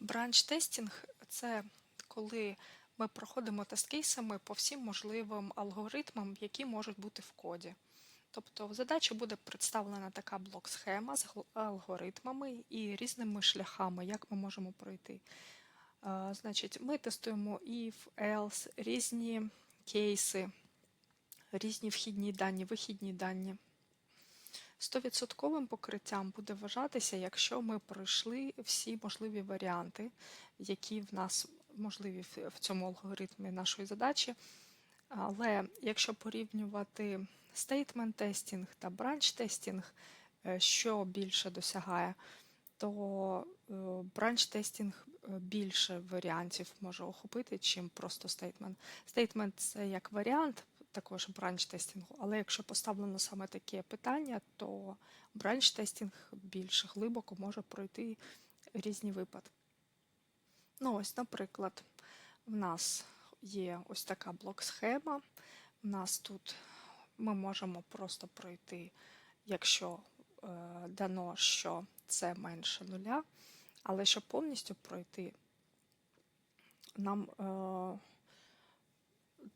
Бранч-тестінг це коли ми проходимо тест-кейсами по всім можливим алгоритмам, які можуть бути в коді. Тобто в задачі буде представлена така блок-схема з алгоритмами і різними шляхами, як ми можемо пройти. Значить, ми тестуємо if, else, різні кейси, різні вхідні дані, вихідні дані. Стовідсотковим покриттям буде вважатися, якщо ми пройшли всі можливі варіанти, які в нас можливі в цьому алгоритмі нашої задачі. Але якщо порівнювати statement тестінг та branch тестінг, е, що більше досягає, то branch тестінг більше варіантів може охопити, чим просто statement. Statement – це як варіант також branch тестінгу, але якщо поставлено саме таке питання, то branch тестінг більш глибоко може пройти різні випадки. Ну, ось, наприклад, в нас є ось така блок-схема. У нас тут ми можемо просто пройти, якщо е, дано, що це менше нуля, але щоб повністю пройти, нам е,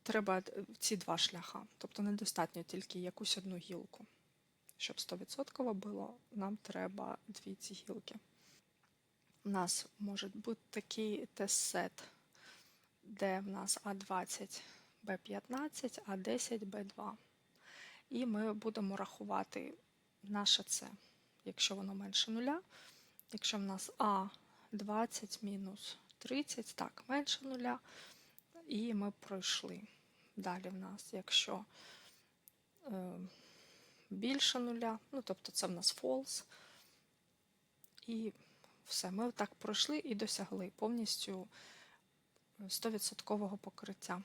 треба ці два шляха. Тобто недостатньо тільки якусь одну гілку. Щоб 100% було, нам треба дві ці гілки. У нас може бути такий тест-сет, де в нас А20, Б15, А10, Б2. І ми будемо рахувати наше це, якщо воно менше нуля. Якщо в нас А20 мінус 30, так, менше нуля. І ми пройшли. Далі в нас, якщо е, більше нуля, ну тобто це в нас false. І все, ми так пройшли і досягли повністю 100% покриття.